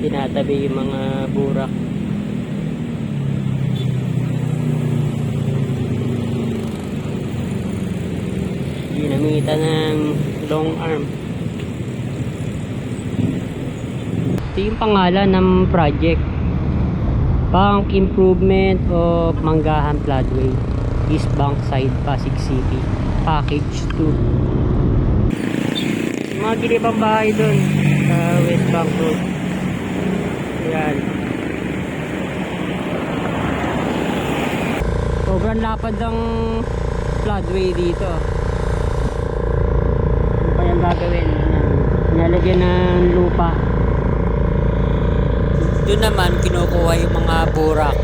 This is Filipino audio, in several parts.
tinatabi yung mga burak. Ginamitan ng long arm. Ito yung pangalan ng project. Bank Improvement of Manggahan Floodway. East Bank Side, Pasig City. Package 2. Mga gilibang bahay doon sa West Bank Road. Yan. Sobrang lapad ng floodway dito. Ano pa yung gagawin? Yan. Nilalagyan ng lupa. Doon naman kinukuha yung mga burak.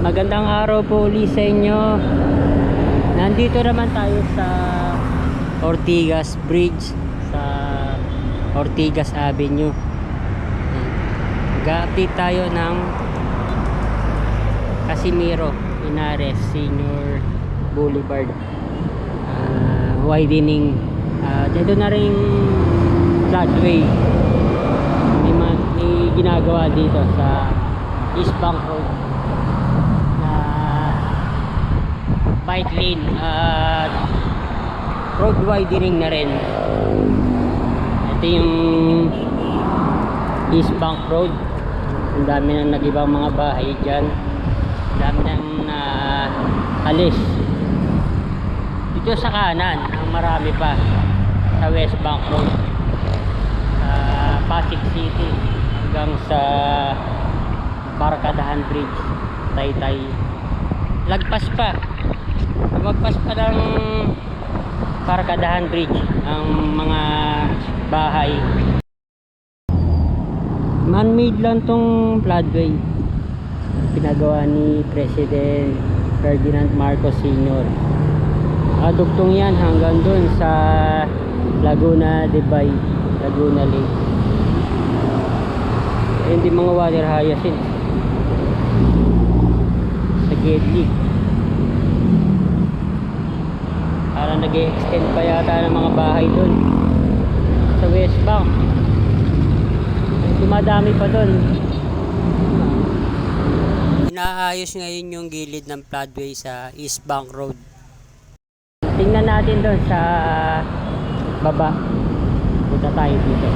Magandang araw po ulit sa inyo. Nandito naman tayo sa Ortigas Bridge sa Ortigas Avenue. Mag-update tayo ng Casimiro Inares Senior Boulevard. Ah, widening Ah, dito na rin floodway may, ma- may ginagawa dito sa East Bank Road na bike lane at road widening na rin. Ito yung East Bank Road ang dami nang nagibang mga bahay dyan. Ang dami nang na alis. Dito sa kanan ang marami pa. Sa West Bank Road. Sa Pasig City. Hanggang sa Barkadahan Bridge. Taytay. Lagpas pa. Magpas pa ng Barkadahan Bridge ang mga bahay man-made lang tong floodway pinagawa ni President Ferdinand Marcos Sr. Nakadugtong yan hanggang dun sa Laguna de Bay, Laguna Lake. Hindi mga water hyacinth. Sa Gedli. Parang nag-extend pa yata ng mga bahay dun. Sa West Bank. Dumadami pa dun. Inaayos ngayon yung gilid ng floodway sa East Bank Road. Tingnan natin doon sa baba. Punta tayo dito.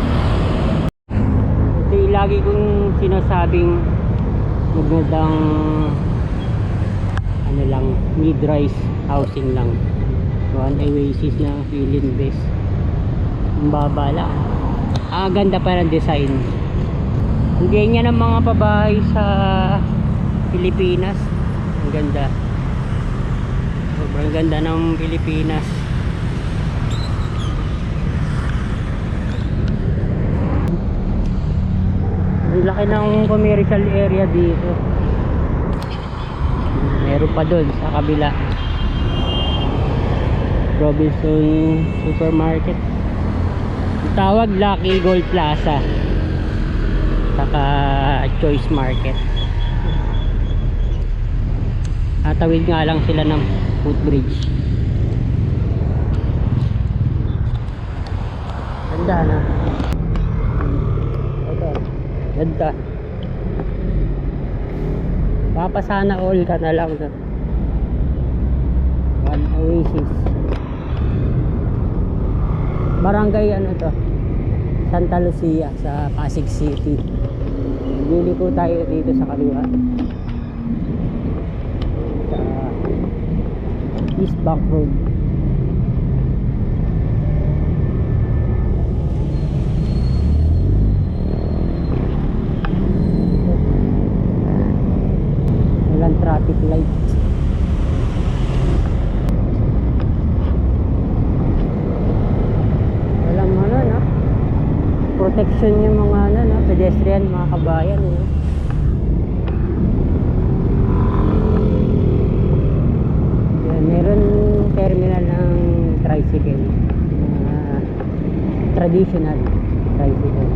Ito yung lagi kong sinasabing magandang ano lang, mid-rise housing lang. One oasis na feeling best. Ang baba lang. Ang ganda pa ng design. Ang ng mga pabahay sa Pilipinas. Ang ganda. Sobrang ganda ng Pilipinas. Ang laki ng commercial area dito. Meron pa doon sa kabila. Robinson Supermarket. Tawag Lucky Gold Plaza. Saka Choice Market. Atawid nga lang sila ng footbridge. Ganda na. Ganda. Papasana all ka na lang. No? One Oasis. Barangay ano to? Santa Lucia sa Pasig City. Liliko tayo dito sa kaliwa. Sa East Bank Road. Walang traffic light. Walang ano, no? Protection yung mga ano, no? Pedestrian, mga kabayan, no? Yan, meron terminal ng tricycle. Uh, traditional tricycle.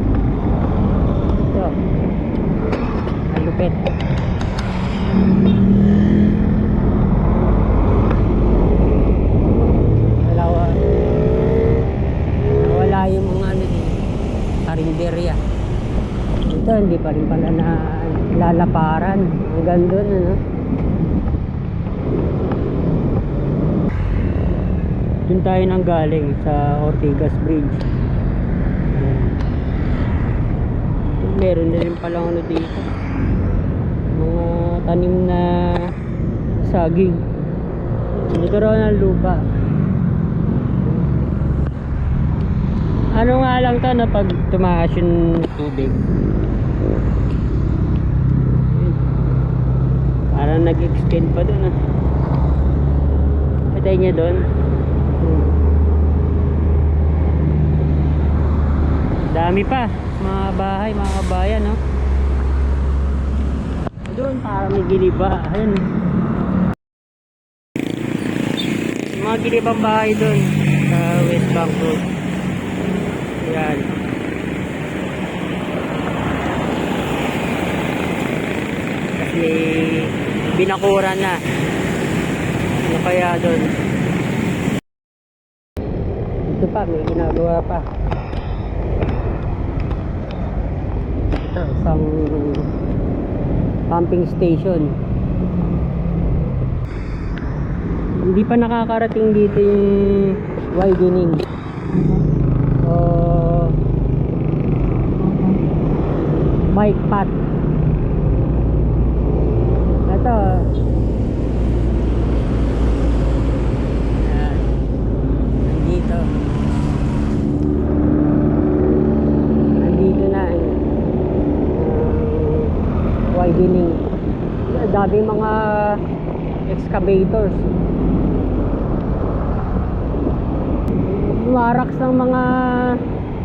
Ito. Malupit. Wala wa- Wala yung mga ano dito. Karinderya. Yung Rin pala na lalaparan. Hanggang doon, ano? Doon tayo nang galing sa Ortigas Bridge. Meron na rin palang ano dito. Mga tanim na saging. Nagkaroon ng lupa. Ano nga lang to na pag tumaas yung tubig. Parang nag-extend pa dun ah. Patay niya. Hmm. Dami pa. Mga bahay, mga kabayan no. Doon parang may giliba. Mga gilibang bahay doon sa West Bank Road. Yan. Kasi binakuran na. Ano kaya doon? Ito pa, may ginagawa pa. Ito, isang pumping station. Hindi pa nakakarating dito yung widening. So, bike path. Ito. Ayan. Nandito. Nandito na yung uh, widening. Daming mga excavators. Maraks ng mga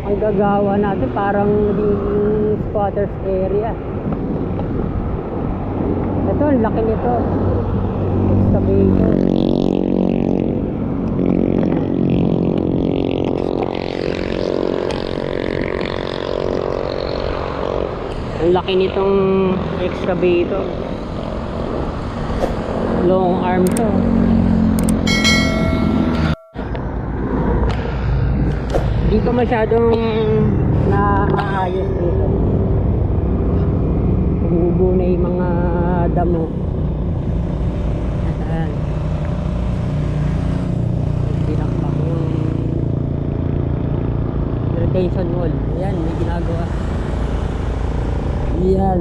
ang gagawa natin parang naging squatters area. Ito, ang laki nito. Excavator. Ang laki nitong excavator. Long arm to. Ko masyadong naayos dito. Umubo na yung mga damo. Ayan. Pinakpak yung retention wall. Ayan, may ginagawa. Ayan.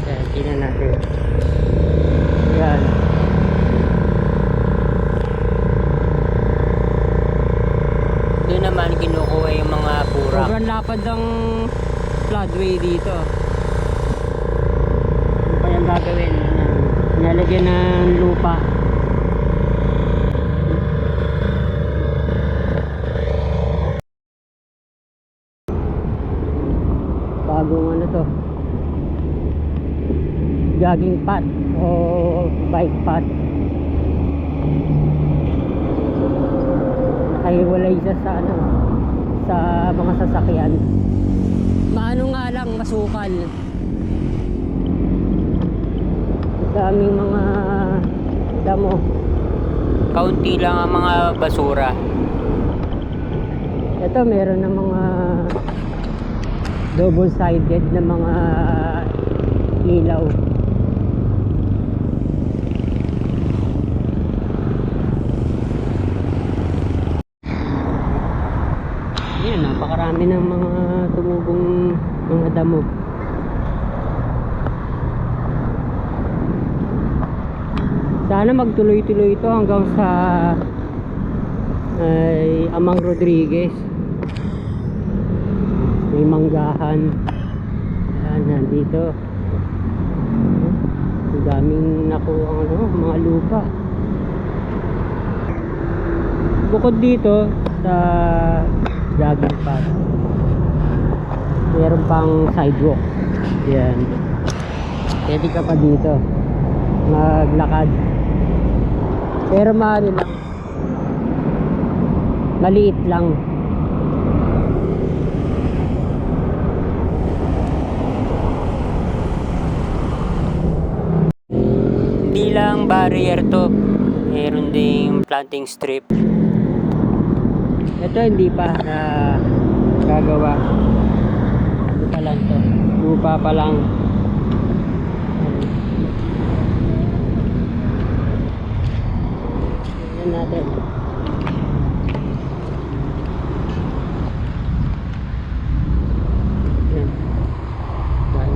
Ayan, tingnan natin. Ayan. Doon naman kinukuha yung mga purak. Sobrang lapad ng floodway dito. Ano pa yung gagawin? Ayan. Nilalagyan ng lupa. Bagong ano to? Jogging path o bike path. nakahiwalay siya sa ano sa mga sasakyan. Maano nga lang masukal. Daming mga damo. Kaunti lang ang mga basura. Ito meron ng mga double sided na mga ilaw Ayan, napakarami ng mga tumubong mga damo. Sana magtuloy-tuloy ito hanggang sa ay Amang Rodriguez. May manggahan. Ayan, nandito. Ang daming nakuha ano, mga lupa. Bukod dito sa jogging path. Meron pang sidewalk. Yan. Pwede ka pa dito. Maglakad. Pero maano lang. Maliit lang. Hindi lang barrier to. Meron ding planting strip. Ito hindi pa na gagawa. Lang to? Lupa pa lang. Yan natin. Yan.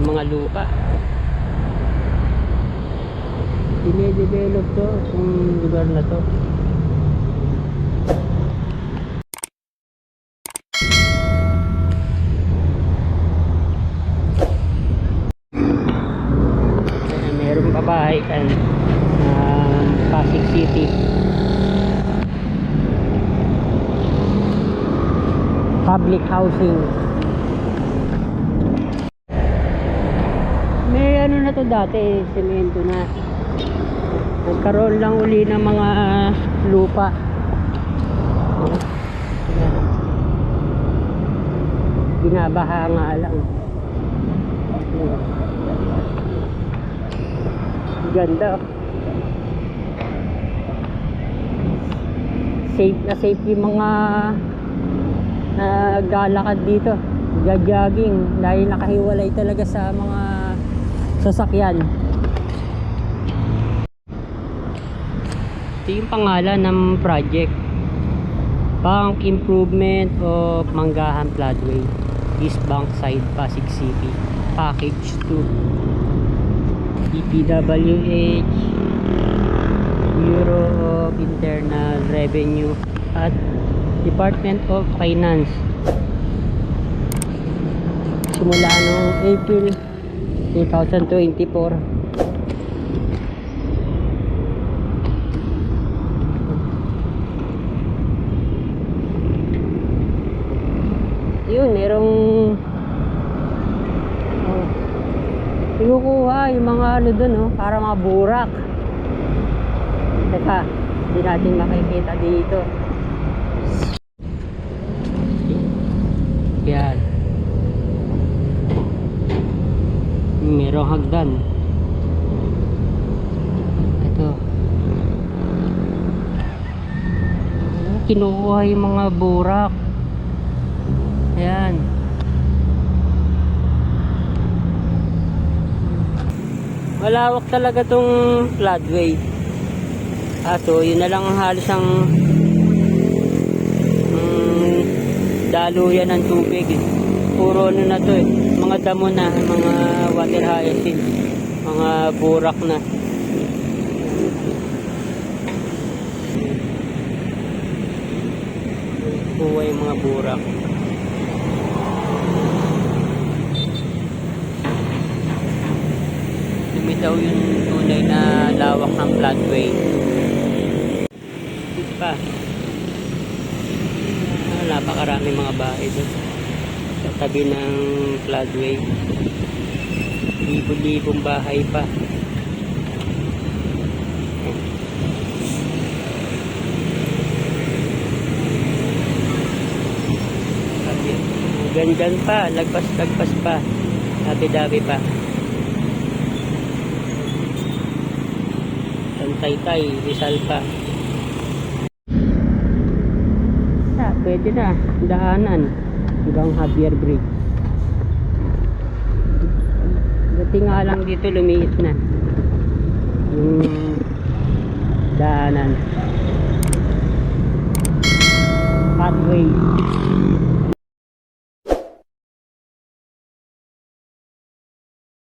Mga lupa. Dine-develop to itong lugar na to. Ayan, meron bahay kan um, Pasig City. Public housing. May ano na to dati, semento na. Nagkaroon lang uli ng mga lupa. Ayan. Binabaha nga lang. Ganda. Safe na safe yung mga naglalakad dito. Gajogging dahil nakahiwalay talaga sa mga sasakyan. Ito yung pangalan ng project. Bank Improvement of Manggahan Floodway. East Bank Side, Pasig City. Package 2. DPWH Bureau of Internal Revenue at Department of Finance. Simula noong April 2024 yun merong oh, kinukuha yung mga ano dun oh, para mga burak. Teka hindi natin makikita dito. Yan. Merong hagdan. Ito. Kinukuha yung mga burak. Ayan. Malawak talaga tong floodway. Ato, yun na lang ang halos ang mm, daluyan ng tubig. eh. Puro ano na to eh. Mga damo na, mga water hyacinth. Mga burak na. Kuha yung mga burak. Lumitaw yung tunay na lawak ng floodway. Dito pa. Ah, napakarami mga bahay doon. Sa tabi ng floodway. Libo-libong bahay pa. Gandan pa, lagpas-lagpas pa. Dabi-dabi pa. Taytay, Rizal pa. Ah, pwede na. Daanan hanggang Javier Bridge. Buti nga lang dito lumiit na. Yung daanan. Pathway.